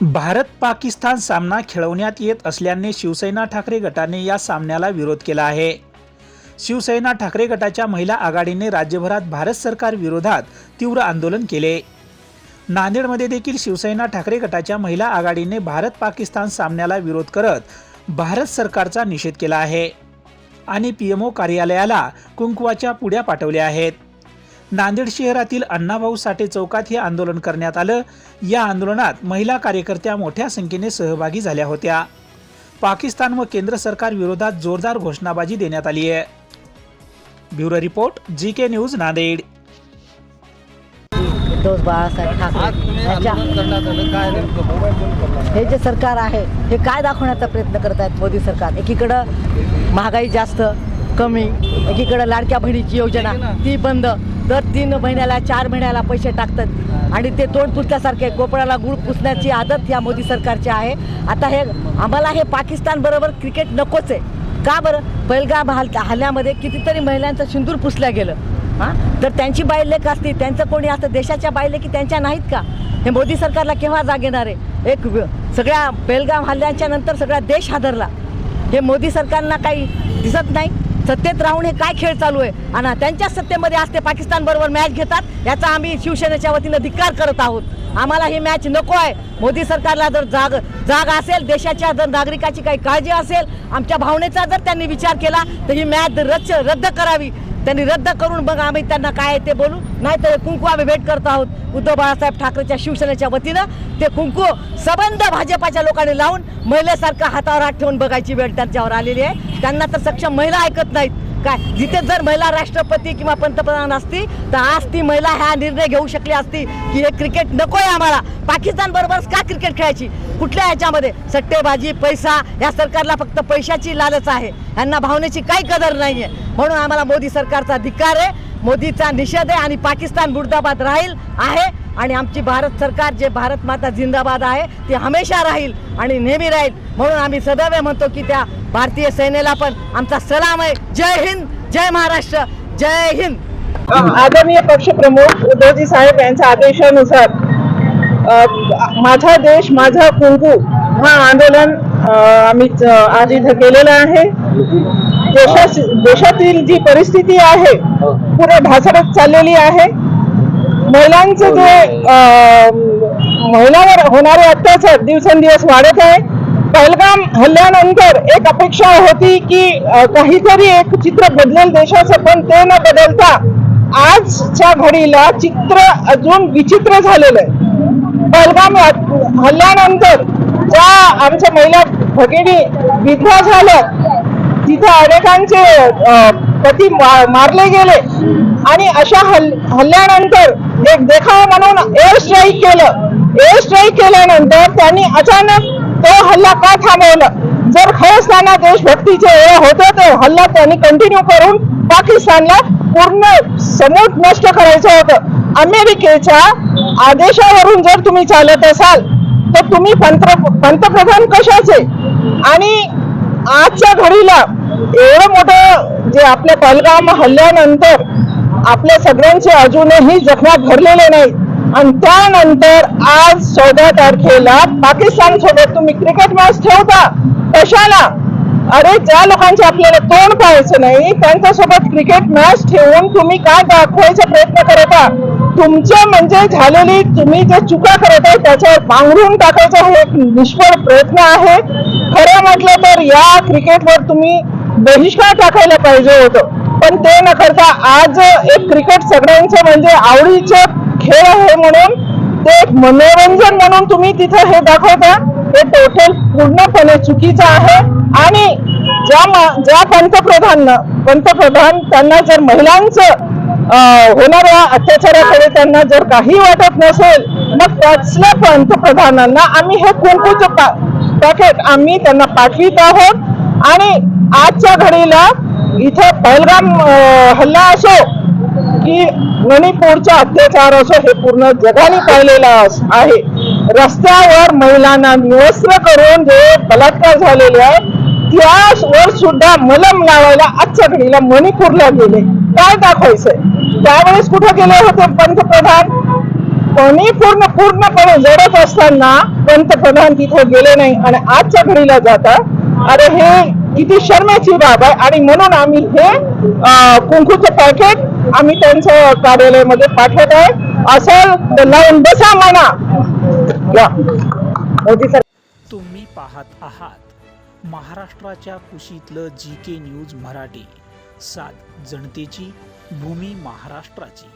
भारत पाकिस्तान सामना खेळवण्यात येत असल्याने शिवसेना ठाकरे गटाने या सामन्याला विरोध केला आहे. शिवसेना ठाकरे गटाच्या महिला आघाडीने राज्यभरात भारत सरकार विरोधात तीव्र आंदोलन केले. नांदेडमध्ये देखील शिवसेना ठाकरे गटाच्या महिला आघाडीने भारत पाकिस्तान सामन्याला विरोध करत भारत सरकारचा निषेध केला आहे. आणि पीएमओ कार्यालयाला कुंकवाच्या पुड्या पाठवल्या आहेत. नांदेड शहरातील अण्णाभाऊ साठे चौकात हे आंदोलन करण्यात आलं. या आंदोलनात महिला कार्यकर्त्या मोठ्या संख्येने सहभागी झाल्या होत्या. पाकिस्तान व केंद्र सरकार विरोधात जोरदार घोषणाबाजी देण्यात आली आहे. Bureau report G K news Nanded. Uddhav Balasaheb Thackeray हे जे सरकार आहे हे काय दाखवण्याचा प्रयत्न करत आहेत मोदी सरकार? एकीकडं महागाई जास्त कमी एकीकडं लाडक्या बहिणीची योजना ती बंद. दर तीन महिन्याला चार महिन्याला पैसे टाकतात. आणि ते तोंड पुसल्यासारखे कोपळाला गुळ पुसण्याची आदत या मोदी सरकारची आहे. आता हे आम्हाला हे पाकिस्तान बरोबर क्रिकेट नकोच आहे. का बरं? पहिलगाम हल हल्ल्यामध्ये कितीतरी महिलांचं सिंदूर पुसल्या गेलं. हां? तर त्यांची बायलेख असती त्यांचं कोणी असतं? देशाच्या बायलेखी त्यांच्या नाहीत का? हे मोदी सरकारला केव्हा जाग येणार आहे? एक सगळ्या बेलगाम हल्ल्याच्या नंतर सगळा देश हादरला. हे मोदी सरकारला काही दिसत नाही? सत्तेत राहून हे काय खेळ चालू आहे? आणि त्यांच्याच सत्तेमध्ये असते पाकिस्तान बरोबर मॅच घेतात याचा आम्ही शिवसेनेच्या वतीनं धिक्कार करत आहोत. आम्हाला ही मॅच नको आहे. मोदी सरकारला जर जाग जाग असेल देशाच्या जर नागरिकाची काही काळजी असेल आमच्या भावनेचा जर त्यांनी विचार केला तर ही मॅच रच रद्द करावी. त्यांनी रद्द करून मग आम्ही त्यांना काय आहे ते बोलू. नाही तर कुंकू आम्ही भेट करत आहोत. उद्धव बाळासाहेब ठाकरेच्या शिवसेनेच्या वतीनं ते कुंकू सबंध भाजपाच्या लोकांनी लावून महिलेसारखं हातावर हात ठेवून बघायची वेळ त्यांच्यावर आलेली आहे. त्यांना तर सक्षम महिला ऐकत नाहीत. काय? जिथे जर महिला राष्ट्रपती किंवा पंतप्रधान असती तर आज ती महिला हा निर्णय घेऊ शकली असती की हे क्रिकेट नको आहे आम्हाला. पाकिस्तान बरोबरच का क्रिकेट खेळायची? कुठल्या ह्याच्यामध्ये? सट्टेबाजी पैसा या सरकारला फक्त पैशाची लालच आहे. यांना भावनेची काही कदर नाही आहे म्हणून आम्हाला मोदी सरकारचा धिक्कार आहे. मोदीचा निषेध आहे आणि पाकिस्तान मुर्दाबाद राहील आहे. आणि आमची भारत सरकार जे भारत माता जिंदाबाद आहे ती हमेशा राहील आणि नेहमी राहील. म्हणून आम्ही सदैव म्हणतो की त्या भारतीय सेनेला पण आमचा सलाम आहे. जय हिंद जय महाराष्ट्र जय हिंद. आदरणीय पक्षप्रमुख उद्धवजी साहेब यांच्या आदेशानुसार माझा देश माझा कुंकू हा आंदोलन आम्ही आज इथं केलेलं आहे. देशातील जी परिस्थिती आहे पुढे ढासळत चाललेली आहे. महिलांचं जे महिलावर होणारे अत्याचार दिवसेंदिवस वाढत आहे. पहलगाम हल्ल्यानंतर एक अपेक्षा होती की काहीतरी एक चित्र बदलेल देशाचं पण ते न बदलता आजच्या घडीला चित्र अजून विचित्र झालेलं आहे. पहलगाम हल्ल्यानंतर ज्या आमच्या महिला भगिनी विधवा झाल्या तिथे अनेकांचे पती मा- मारले गेले. आणि अशा हल हल्ल्यानंतर एक देखावा म्हणून एअर स्ट्राईक केलं. एअर स्ट्राईक केल्यानंतर त्यांनी अचानक तो हल्ला का थांबवला? जर खरंच त्यांना देशभक्तीचे हे होते तर हल्ला त्यांनी कंटिन्यू करून पाकिस्तानला पूर्ण समूह नष्ट करायचं होतं. अमेरिकेच्या आदेशावरून जर तुम्ही चालत असाल तर तुम्ही पंत पंतप्रधान कशाचे? आणि आजच्या घडीला एवढं मोठं जे आपल्या पलगाम हल्ल्यानंतर आपल्या सगळ्यांचे अजूनही जखमा भरलेले नाही आणि त्यानंतर आज चौदा तारखेला पाकिस्तान सोबत तुम्ही क्रिकेट मॅच ठेवता कशाला? अरे ज्या लोकांचे आपल्याला तोंड पाहायचं नाही त्यांच्यासोबत क्रिकेट मॅच ठेवून तुम्ही काय दाखवायचा प्रयत्न करता तुमच्या म्हणजे झालेली तुम्ही जे चुका करत आहे त्याच्यावर पांघरून टाकायचा हे एक निष्फळ प्रयत्न आहे. खरं म्हटलं तर या क्रिकेटवर तुम्ही बहिष्कार टाकायला पाहिजे होतं. पण ते न करता आज एक क्रिकेट सगळ्यांचं म्हणजे आवडीचं खेळ आहे म्हणून ते एक मनोरंजन म्हणून तुम्ही तिथं हे दाखवता. हे टोटल पूर्णपणे चुकीचं आहे. आणि ज्या ज्या पंतप्रधान पंतप्रधान त्यांना जर महिलांचं होणाऱ्या अत्याचाराकडे त्यांना जर काही वाटत नसेल मग त्याचल्या पंतप्रधानांना आम्ही हे कुंकूचं पॅकेट आम्ही त्यांना पाठवित आहोत. आणि आजच्या घडीला इथं पहलगाम हल्ला असो की मणिपूरचा अत्याचार असो हे पूर्ण जगाने पाहिलेला आहे. रस्त्यावर महिलांना निवस्त्र करून जे बलात्कार झालेले आहे त्यावर सुद्धा मलम लावायला आजच्या घडीला मणिपूरला गेले. काय दाखवायचंय? त्यावेळेस कुठे गेले होते पंतप्रधान? कोणी पूर्ण पूर्णपणे लढत असताना पंतप्रधान तिथे गेले नाही. आणि आजच्या घडीला जाता अरे हे किती शर्माची बाब आहे. आणि म्हणून आम्ही हे कुंकूचं पॅकेट आम्ही त्यांच्या कार्यालयामध्ये पाठवत आहे. असं लावून बसा म्हणा. या. मोदी तुम्ही पाहत आहात महाराष्ट्राच्या कुशीतलं जी के न्यूज मराठी. सात जनतेची भूमी महाराष्ट्राची.